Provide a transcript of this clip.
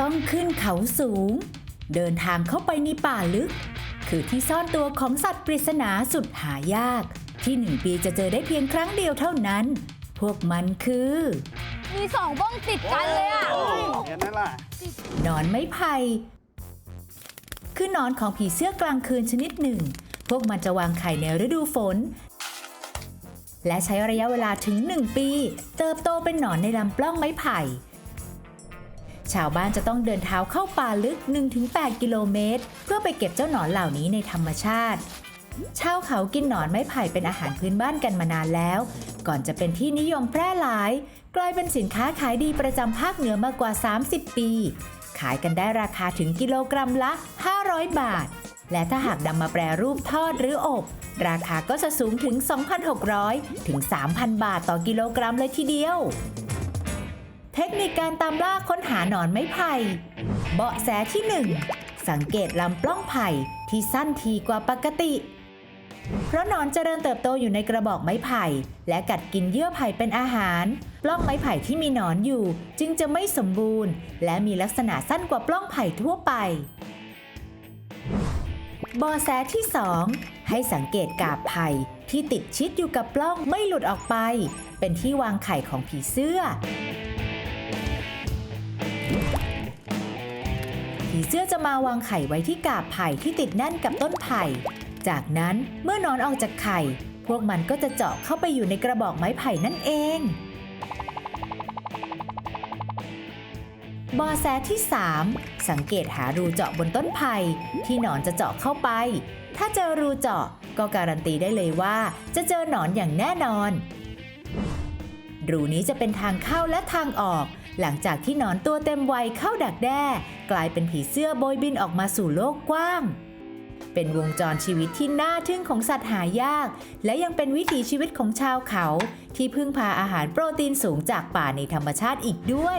ต้องขึ้นเขาสูง เดินทางเข้าไปในป่าลึก คือที่ซ่อนตัวของสัตว์ปริศนาสุดหายาก ที่หนึ่งปีจะเจอได้เพียงครั้งเดียวเท่านั้น พวกมันคือ มีสองบ้องติดกันเลยอะเห็นไหมล่ะหนอนไม้ไผ่คือหนอนของผีเสื้อกลางคืนชนิดหนึ่ง พวกมันจะวางไข่ในฤดูฝน และใช้ระยะเวลาถึง1ปี เติบโตเป็นหนอนในลำปล้องไม้ไผ่ ชาวบ้านจะต้องเดินเท้าเข้าป่าลึก 1-8 กิโลเมตร เพื่อไปเก็บเจ้าหนอนเหล่านี้ในธรรมชาติ ชาวเขากินหนอนไม้ไผ่เป็นอาหารพื้นบ้านกันมานานแล้ว ก่อนจะเป็นที่นิยมแพร่หลาย กลายเป็นสินค้าขายดีประจำภาคเหนือมากกว่า 30 ปี ขายกันได้ราคาถึงกิโลกรัมละ 500 บาท และถ้าหากนำมาแปรรูปทอดหรืออบ ราคาก็จะสูงถึง 2,600 ถึง 3,000 บาทต่อกิโลกรัมเลยทีเดียว เทคนิคการตามล่าค้นหาหนอนไม้ไผ่ เบาะแสที่ 1 สังเกตลำปล้องไผ่ที่สั้นทีกว่าปกติ เพราะหนอนเจริญเติบโตอยู่ในกระบอกไม้ไผ่ และกัดกินเยื่อไผ่เป็นอาหารปล้องไม้ไผ่ที่มีหนอนอยู่ จึงจะไม่สมบูรณ์ และมีลักษณะสั้นกว่าปล้องไผ่ทั่วไปเบอแสที่ 2 ให้สังเกตกาบไผ่ที่ติดชิดอยู่กับปล้องไม่หลุดออกไป เป็นที่วางไข่ของผีเสื้อ ผีเสื้อจะมาวางไข่ไว้ที่กาบไผ่ที่ติดแน่นกับต้นไผ่ จากนั้นเมื่อนอนออกจากไข่ พวกมันก็จะเจาะเข้าไปอยู่ในกระบอกไม้ไผ่นั่นเองบอแสที่ 3 สังเกตหารูเจาะบนต้นไผ่ที่หนอนจะเจาะเข้าไป ถ้าเจอรูเจาะก็การันตีได้เลยว่า จะเจอหนอนอย่างแน่นอน รูนี้จะเป็นทางเข้าและทางออก หลังจากที่หนอนตัวเต็มวัยเข้าดักแด้ กลายเป็นผีเสื้อโบยบินออกมาสู่โลกกว้าง เป็นวงจรชีวิตที่น่าทึ่งของสัตว์หายาก และยังเป็นวิถีชีวิตของชาวเขา ที่พึ่งพาอาหารโปรตีนสูงจากป่าในธรรมชาติอีกด้วย